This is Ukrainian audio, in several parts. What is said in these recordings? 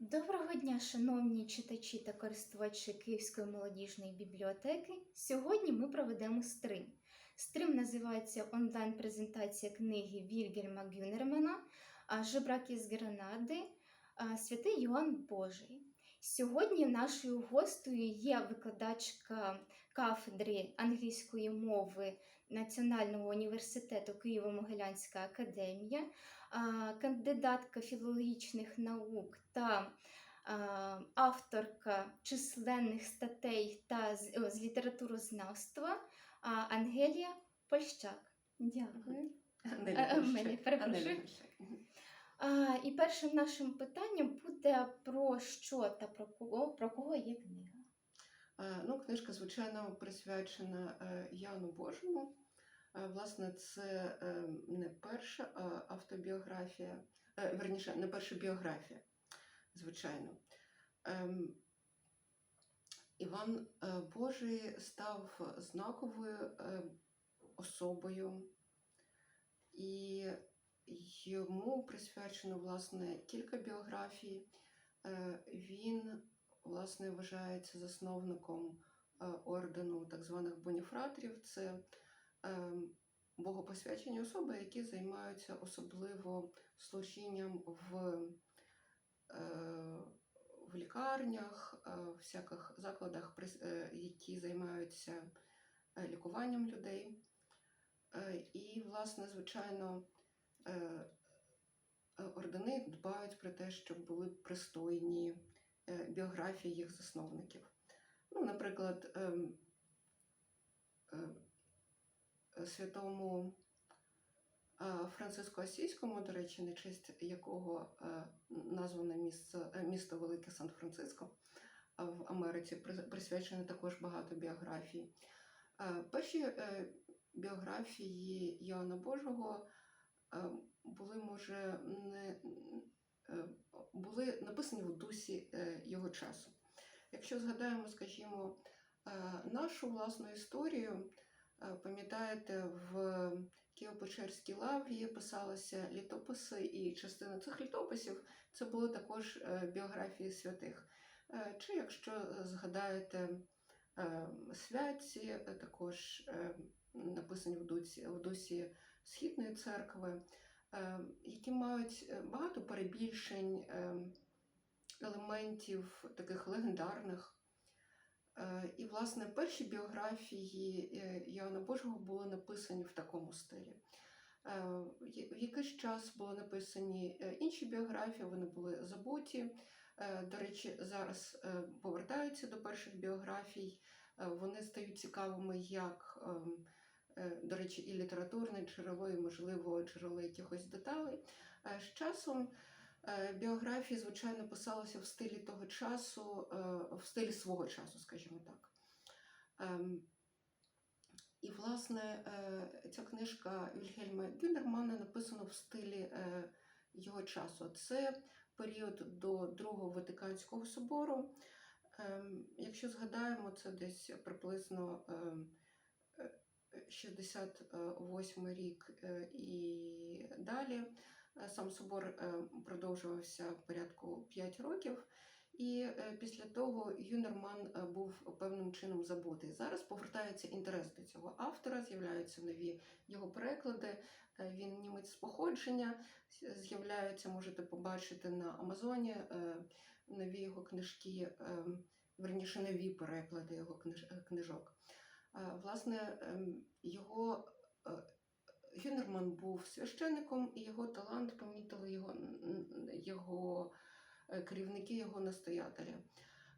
Доброго дня, шановні читачі та користувачі Київської молодіжної бібліотеки. Сьогодні ми проведемо стрим. Стрим називається онлайн-презентація книги Вільгельма Гюнермана а, Жебрак із Гранади Святий Йоанн Божий. Сьогодні нашою гостею є викладачка кафедри англійської мови Національного університету Києво-Могилянська академія, кандидатка філологічних наук та авторка численних статей та з, з літературознавства Ангелія Польщак. Дякую. Перепрошую. І першим нашим питанням буде про що та про кого, про кого є книга. Е, Ну, книжка, звичайно, присвячена е, Яну Божому. Е, Власне, це е, не перша автобіографія, е, верніше, не перша біографія, звичайно. Ем, Іван Божий став знаковою особою, і йому присвячено власне кілька біографій. Він власне вважається засновником ордену так званих боніфратрів. Це богопосвячені особи, які займаються особливо служінням в, е, в лікарнях, е, всяких закладах, е, які займаються лікуванням людей. І, власне, звичайно, ордени дбають про те, щоб були пристойні біографії їх засновників. Ну, наприклад, ем, святому е, Франциску Асійському, до речі, на честь якого е, назване місце, е, місто Велике Сан-Франциско в Америці, при- присвячено також багато біографій. Перші біографії Йоанна Божого були, може, не були написані в дусі його часу. Якщо згадаємо, скажімо, нашу власну історію, пам'ятаєте, в Києво-Печерській лаврі писалися літописи, і частина цих літописів це були також е, біографії святих. Е, Чи якщо згадаєте е, святці, е, також е, написані в дусі, в дусі Східної церкви, е, які мають е, багато перебільшень, е, елементів таких легендарних. Е, І, власне, перші біографії е, Іоанна Божого були написані в такому стилі. Е, в- якийсь час були написані е, інші біографії, вони були забуті. Е, До речі, зараз е, повертаються до перших біографій. Е, Вони стають цікавими як, ем, е, до речі, і літературне джерело, і, можливо, джерело якихось деталей. Е, З часом е, біографії, звичайно, писалися в стилі того часу, е, в стилі свого часу, скажімо так. Ем, І, власне, е, ця книжка Вільгельма Гюнермана написана в стилі е, його часу. Це період до Другого Ватиканського собору. Ем, Якщо згадаємо, це десь приблизно ем, е, 68 рік е, і далі. Е, Сам собор е, продовжувався порядку 5 років, і е, після того Юнерман був певним чином забутий. Зараз повертається інтерес до цього автора, з'являються нові його переклади. Він німець з походження, з'являються, можете побачити на Амазоні нові його книжки, верніше нові переклади його книжок. Власне, ем, його Гюнерман був священником, і його талант помітили його, його е, керівники, його настоятелі.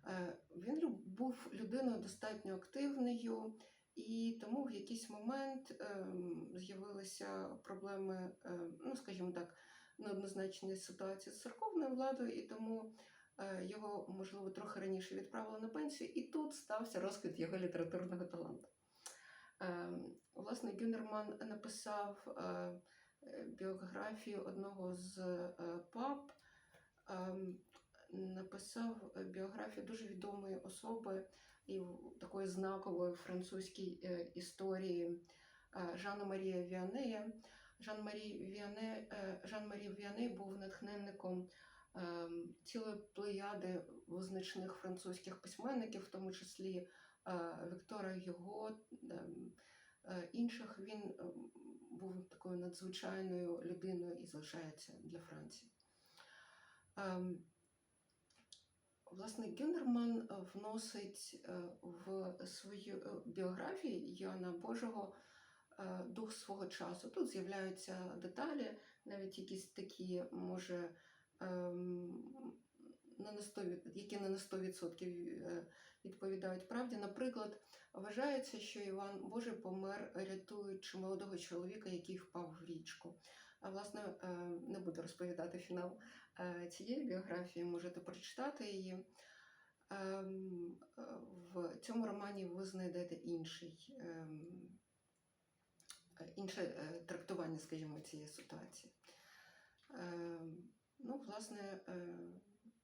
Е, Він був людиною достатньо активною, і тому в якийсь момент ем, з'явилися проблеми, е, ну скажімо так, неоднозначної ситуації з церковною владою, і тому його, можливо, трохи раніше відправили на пенсію, і тут стався розквіт його літературного таланту. Ем, Власне, Гюнерман написав е, біографію одного з е, пап, ем, написав біографію дуже відомої особи і такої знакової французькій е, історії Жана Марія Віанея. Жан Марі Віане, е, Жан Марі Віане був натхненником ем, цілої плеяди визначних французьких письменників, в тому числі Віктора Юго, ем, е, інших. Він ем, був такою надзвичайною людиною і залишається для Франції. Ем, Власне, Гюндерман е, вносить е, в свою е, біографію Йоанна Божого е, дух свого часу. Тут з'являються деталі, навіть якісь такі, може, не на 100, від- які не на 100% е, відповідають правді. Наприклад, вважається, що Іван Божий помер, рятуючи молодого чоловіка, який впав в річку. А власне, е, не буду розповідати фінал е, цієї біографії, можете прочитати її. Ем, е, В цьому романі ви знайдете інший, ем, інше трактування, скажімо, цієї ситуації. Ем, Ну, власне,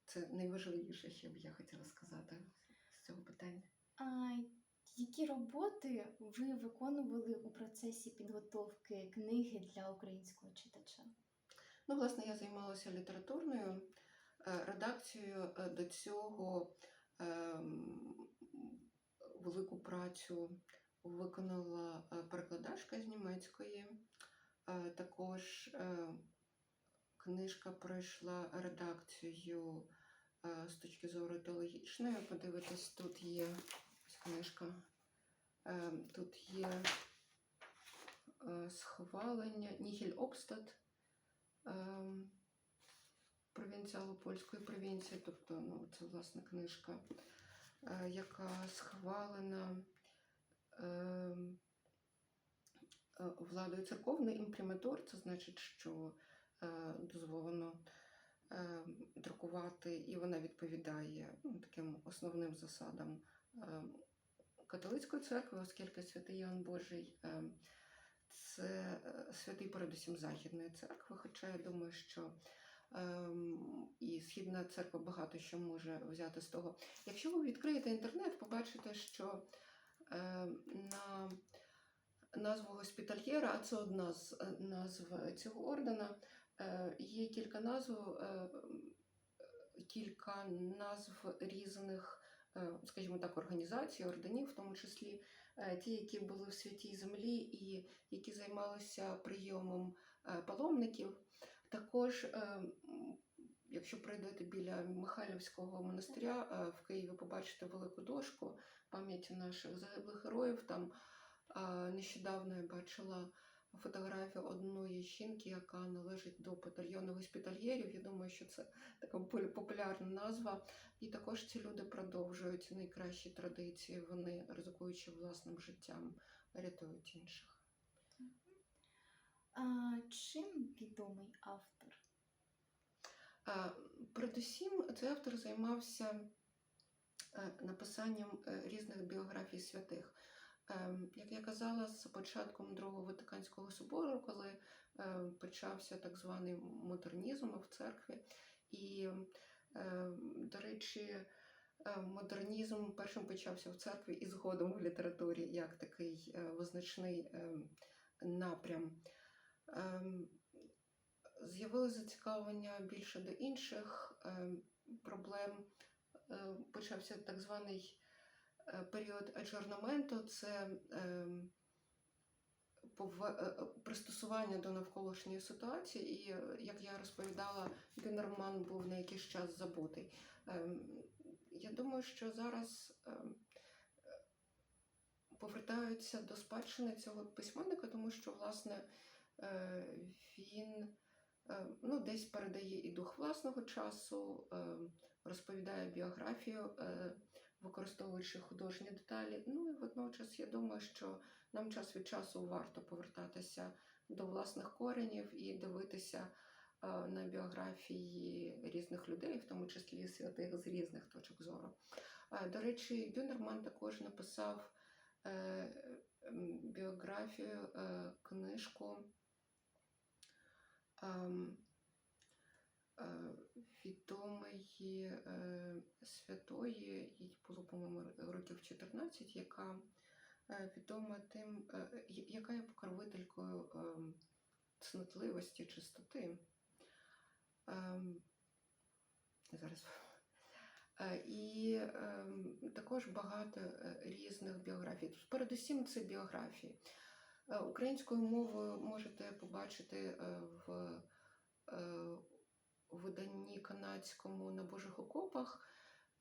це найважливіше, що б я хотіла сказати цього питання. А які роботи ви виконували у процесі підготовки книги для українського читача? Ну, власне, я займалася літературною е, редакцією. Е, До цього ем, велику працю виконала е, перекладачка з німецької. Також книжка пройшла редакцію з точки зору теологічної. Подивитись, тут є ось книжка. Е, Тут є е, схвалення Нігель Обстат провінціалу польської провінції, тобто ну, це власне книжка, е, яка схвалена е, владою церковний імприматор, це значить, що е, дозволено е, друкувати, і вона відповідає ну, таким основним засадам е, католицької церкви, оскільки святий Ян Божий. е, це е, святий передусім Західної церкви, хоча я думаю, що ем, і Східна церква багато що може взяти з того. Якщо ви відкриєте інтернет, побачите, що на назву госпітальєра, а це одна з е, назв цього ордена, є кілька назв, е, кілька назв різних, е, скажімо так, організацій, орденів, в тому числі е, ті, які були в святій землі і які займалися прийомом е, паломників. Також, е, якщо пройдете біля Михайлівського монастиря е, в Києві, побачите велику дошку пам'яті наших загиблих героїв. Там е, нещодавно я бачила фотографію одної жінки, яка належить до батальйону госпітальєрів. Я думаю, що це така популярна назва. І також ці люди продовжують найкращі традиції. Вони, ризикуючи власним життям, рятують інших. А чим відомий автор? А, Передусім, цей автор займався е, написанням е, різних біографій святих. Ем, Як я казала, з початком Другого Ватиканського собору, коли е, почався так званий модернізм в церкві, і, е, до речі, модернізм першим почався в церкві і згодом в літературі як такий е, визначний напрям. Ем, З'явилося зацікавлення більше до інших ем, проблем. Е, Почався так званий період аджорнаменту, це ем, е, е, пристосування до навколишньої ситуації, і, е, як я розповідала, Гюнерман був на якийсь час забутий. Ем, Я думаю, що зараз ем, е, повертаються до спадщини цього письменника, тому що, власне, е, він е, ну, десь передає і дух власного часу, е, розповідає біографію, е, використовуючи художні деталі. Ну і водночас я думаю, що нам час від часу варто повертатися до власних коренів і дивитися е, на біографії різних людей, в тому числі святих з різних точок зору. Е, До речі, Гюнерман також написав е, біографію, книжку ем, відомої е, святої, їй було, по-моєму, років 14, яка е, відома тим, е, яка є покровителькою цнотливості, чистоти. Зараз Е, І також багато е, різних біографій. Передусім, це біографії. Е, Українською мовою можете побачити е, в виданні канадському на Божих окопах.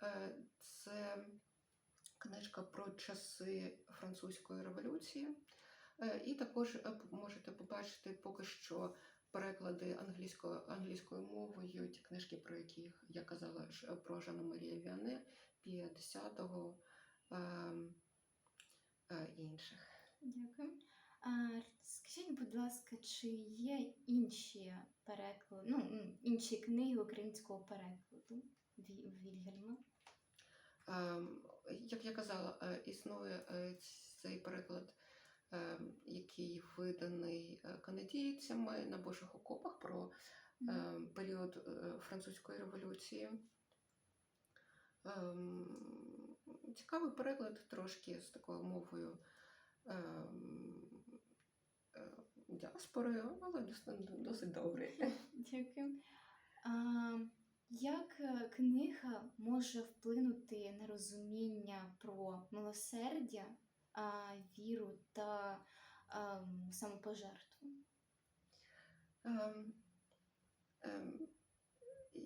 Е, Це книжка про часи французької революції. Е, І також е, можете побачити поки що переклади англійською, англійською мовою, ті книжки, про які я казала про Жанну Марія Віане, Пія X ем, і інших. Дякую. Скажіть, будь ласка, чи є інші переклади, ну, інші книги українського перекладу Ві- Вільгельма? Ем, Як я казала, е, існує е, цей переклад, ем, який виданий е, канадійцями на Божих окопах про ем, період французької революції. Цікавий переклад трошки з такою мовою діаспорою, але досить, досить добрий. Дякую. А, як е, книга може вплинути на розуміння про милосердя, а, віру та а, самопожертву? Ем, ем,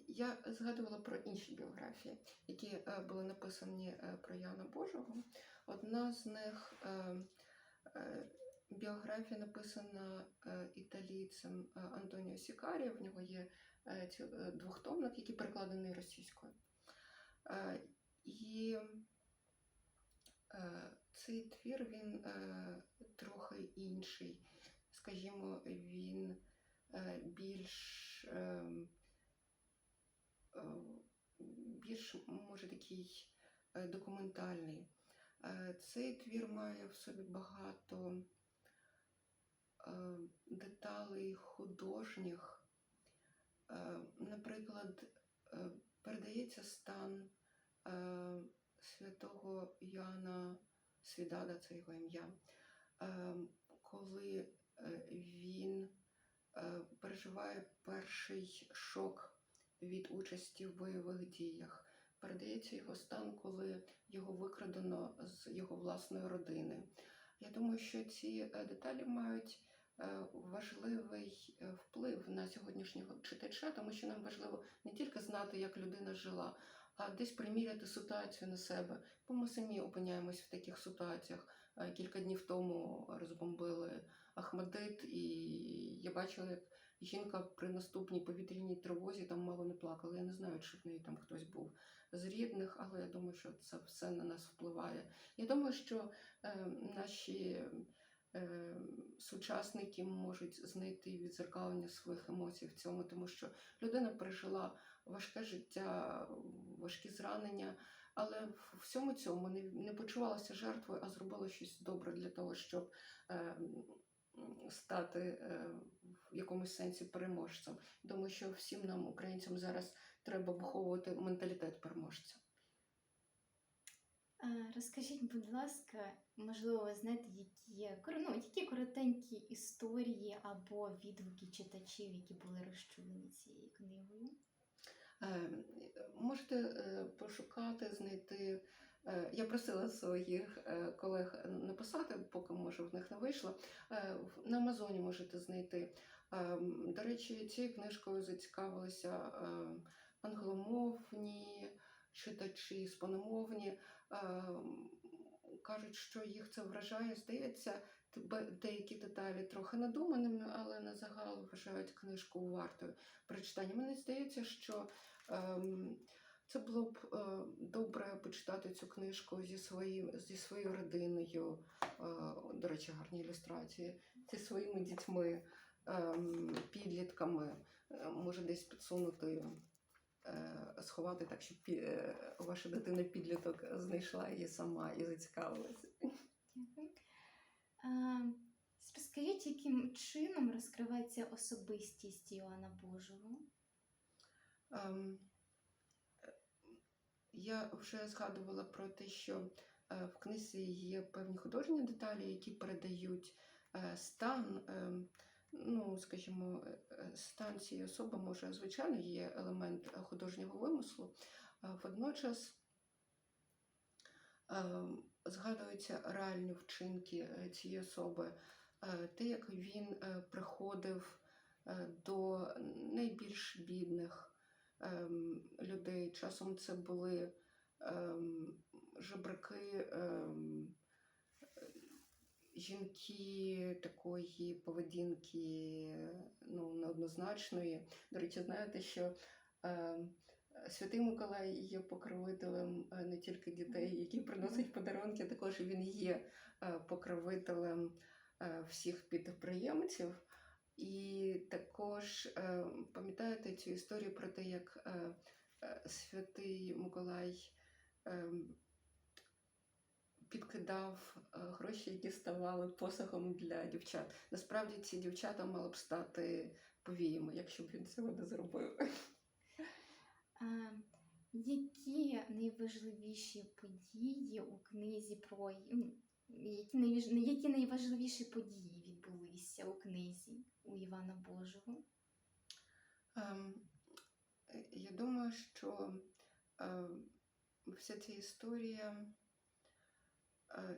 Я згадувала про інші біографії, які е, були написані е, про Яна Божого. Одна з них е, біографія написана італійцем е, Антоніо Сікарі. В нього є е, е, двохтомник, який перекладений російською. Е, І е, цей твір він трохи інший. Скажімо, він більш, більш може такий документальний. Цей твір має в собі багато деталей художніх. Е, Наприклад, е, передається стан е, святого Яна Свідада, це його ім'я, е, коли е, він е, переживає перший шок від участі в бойових діях. Передається його стан, коли його викрадено з його власної родини. Я думаю, що ці е, деталі мають е, важливий е, вплив на сьогоднішнього читача, тому що нам важливо не тільки знати, як людина жила, а десь приміряти ситуацію на себе. Бо ми самі опиняємось в таких ситуаціях. Е, Кілька днів тому розбомбили Ахмадит, і я бачила, як жінка при наступній повітряній тривозі там мало не плакала. Я не знаю, чи в неї там хтось був з рідних, але я думаю, що це все на нас впливає. Я думаю, що е, наші е, сучасники можуть знайти відзеркалення своїх емоцій в цьому, тому що людина пережила важке життя, важкі зранення, але в всьому цьому не, не почувалася жертвою, а зробила щось добре для того, щоб е, стати е, в якомусь сенсі переможцем. Думаю, що всім нам, українцям, зараз треба виховувати менталітет переможця. А, Розкажіть, будь ласка, можливо, ви знаєте, які, ну, які коротенькі історії або відгуки читачів, які були розчулені цією книгою? Е, Можете е, пошукати, знайти. е, Я просила своїх е, колег написати, поки може в них не вийшло. Е, На Амазоні можете знайти. Е, До речі, цією книжкою зацікавилися е, англомовні читачі, іспаномовні. Е, Кажуть, що їх це вражає. Здається, деякі деталі трохи надуманими, але на загал вважають книжку вартою прочитання. Мені здається, що ем, це було б е, добре почитати цю книжку зі, своїм, зі своєю родиною. Е, до речі, гарні ілюстрації, зі своїми дітьми, ем, підлітками. Е, може десь підсунути, сховати так, щоб е, ваша дитина підліток знайшла її сама і зацікавилася. Дякую. Розкажіть, яким чином розкривається особистість Іоанна Божого? Ем, е, Я вже згадувала про те, що е, в книзі є певні художні деталі, які передають е, стан, ем, ну, скажімо, е, е, особи може, звичайно, є елемент е, художнього вимислу, Водночас згадуються реальні вчинки цієї особи, те, як він приходив до найбільш бідних ем, людей. Часом це були ем, жебраки, ем, жінки такої поведінки ну, неоднозначної. До речі, знаєте, що е, Святий Миколай є покровителем е, не тільки дітей, які приносять подарунки, також він є е, покровителем е, всіх підприємців. І також пам'ятаєте цю історію про те, як святий Миколай е, підкидав е, гроші, які ставали посохом для дівчат. Насправді ці дівчата мали б стати повіями, якщо б він цього не зробив. А, які найважливіші події у книзі про які, які найважливіші події відбулися у книзі у Івана Божого? Ем, Я думаю, що е, вся ця історія,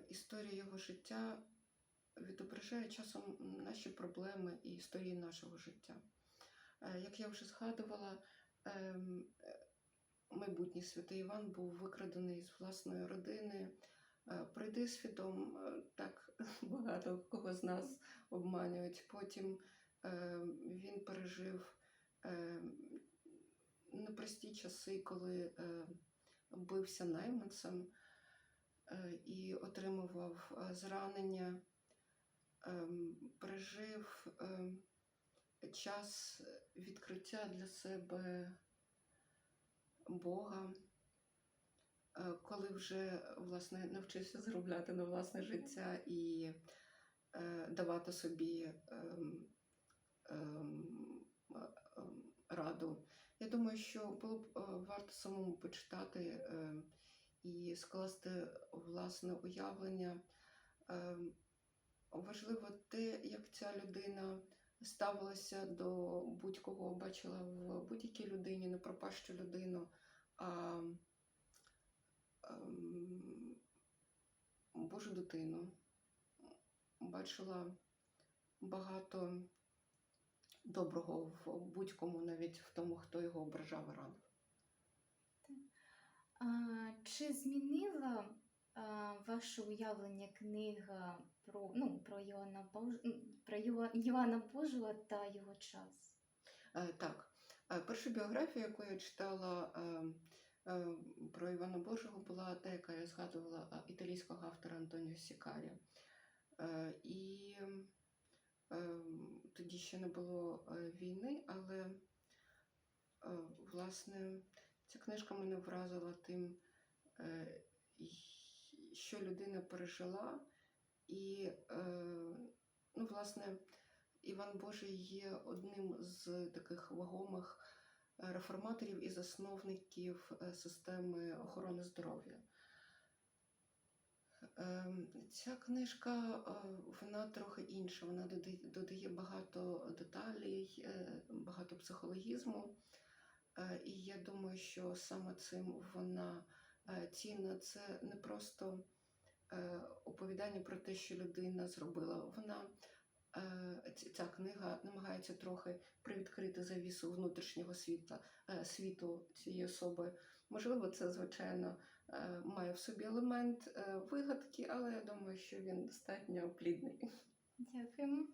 історія його життя відображає часом наші проблеми і історії нашого життя. Е, Як я вже згадувала, ем, е, майбутній святий Іван був викрадений з власної родини. Е, Пройди свідом, е, так багато кого з нас обманюють. Потім е, він пережив е, непрості часи, коли е, бився найманцем е, і отримував е, зранення, е, пережив е, час відкриття для себе Бога. е, Коли вже власне навчився заробляти на власне життя і е, давати собі ем, ем, е, ем, раду. Я думаю, що було б е, варто самому почитати е, і скласти власне уявлення. Е, Важливо те, як ця людина ставилася до будь-кого, бачила в будь-якій людині не пропащу людину, а ем, Божу дитину. Бачила багато доброго в будь-кому, навіть в тому, хто його ображав і. Чи змінила ваше уявлення книга про, ну, про, Йоанна Бож... про Йоанна Божого та його час? Е, Так, Е, перша біографія, яку я читала е, про Івана Божого, була та, яка я згадувала італійського автора Антоніо Сікарі. І тоді ще не було війни, але власне ця книжка мене вразила тим, е, що людина пережила, і е, ну, власне. Іван Божий є одним з таких вагомих е, реформаторів і засновників системи охорони здоров'я. Ця книжка вона трохи інша, вона додає, багато деталей, багато психологізму. Е, І я думаю, що саме цим вона е, цінна. Це не просто е, оповідання про те, що людина зробила. Вона е, ця книга намагається трохи привідкрити завісу внутрішнього світла, е, світу цієї особи. Можливо, це, звичайно, е, має в собі елемент е, вигадки, але я думаю, що він достатньо плідний. Дякуємо.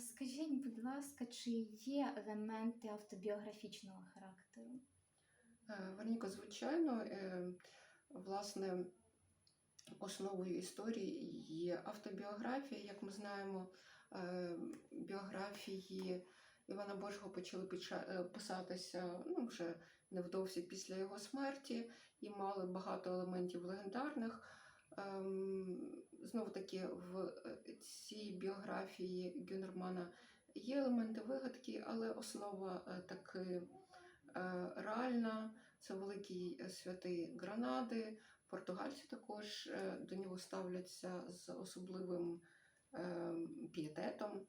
Скажіть, будь ласка, чи є елементи автобіографічного характеру? Е, Верніко, звичайно, е, власне, основою історії є автобіографія. Як ми знаємо, е, біографії Івана Божого почали писатися ну, вже невдовзі після його смерті і мали багато елементів легендарних. Знову таки, в цій біографії Гюнермана є елементи вигадки, але основа е, таки е, реальна. Це великий е, святий Гранади. Португальці також до нього ставляться з особливим пієтетом.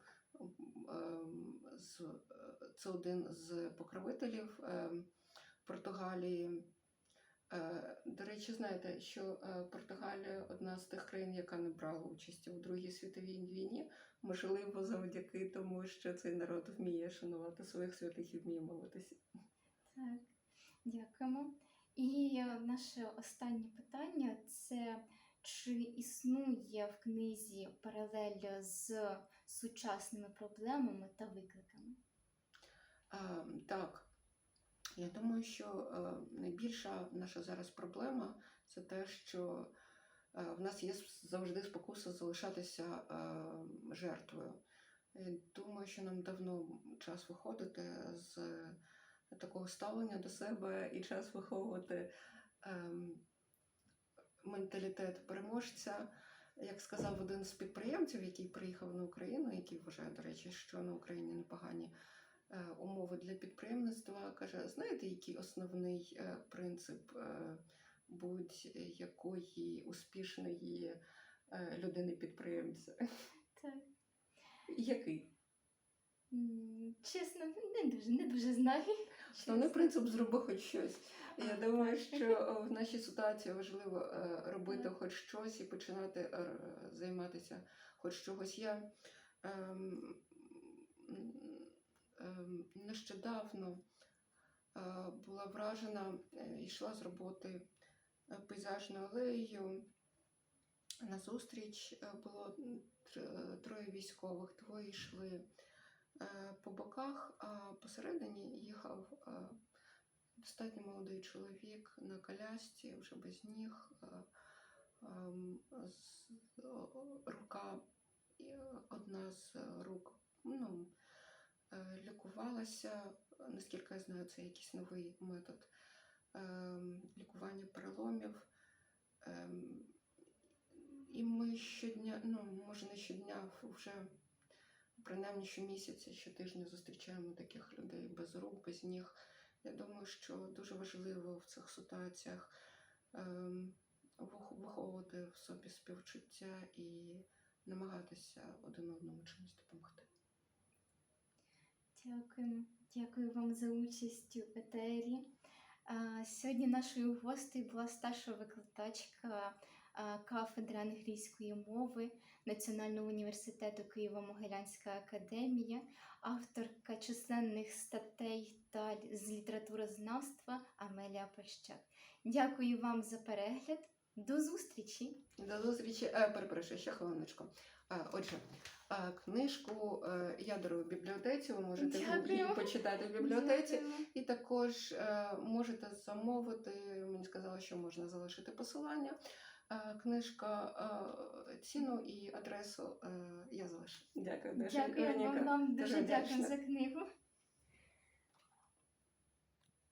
Це один з покровителів Португалії. Е, До речі, знаєте, що е, Португалія одна з тих країн, яка не брала участі у Другій світовій війні, можливо, завдяки тому, що цей народ вміє шанувати своїх святих і вміє молитися. Так, дякуємо. І е, наше останнє питання це чи існує в книзі паралель з сучасними проблемами та викликами? Е, Так, я думаю, що е, найбільша наша зараз проблема це те, що е, в нас є завжди спокуса залишатися е, жертвою. Я думаю, що нам давно час виходити з такого ставлення до себе і час виховувати ем, менталітет переможця. Як сказав один з підприємців, який приїхав на Україну, який вважає, до речі, що на Україні непогані умови для підприємництва, каже: знаєте, який основний е, принцип е, будь-якої успішної е, людини-підприємця? Так. Який? Чесно, не дуже, не дуже знаю. Основний принцип зроби хоч щось. Я думаю, що е, в нашій ситуації важливо е, робити хоч щось і починати е, займатися хоч чогось. Я ем, нещодавно е, була вражена, е, йшла з роботи е, пейзажною алеєю. На зустріч було троє військових, двоє йшли по боках, а посередині їхав достатньо молодий чоловік на колясці, вже без ніг, ем, рука, одна з рук ну, лікувалася. Наскільки я знаю, це якийсь новий метод ем, лікування переломів. Ем, І ми щодня, ну може не щодня, вже принаймні щомісяця, щотижня зустрічаємо таких людей без рук, без ніг. Я думаю, що дуже важливо в цих ситуаціях ем, виховувати в собі співчуття і намагатися один одному чимось допомогти. Дякуємо. Дякую вам за участь у етері. Сьогодні нашою гостею була старша викладачка кафедри англійської мови Національного університету Києво-Могилянська академія, авторка численних статей та з літературознавства Амелія Пащак. Дякую вам за перегляд. До зустрічі! До зустрічі. Е, перепрошую, ще хвилиночку. Е, отже, е, книжку е, я дарую в бібліотеці. Ви можете її почитати в бібліотеці. І також можете замовити. Мені сказали, що можна залишити посилання. Книжка, ціну і адресу я залишу. Дякую, дуже Дякую Вероніка. вам, вам Дуже дуже дякую за книгу.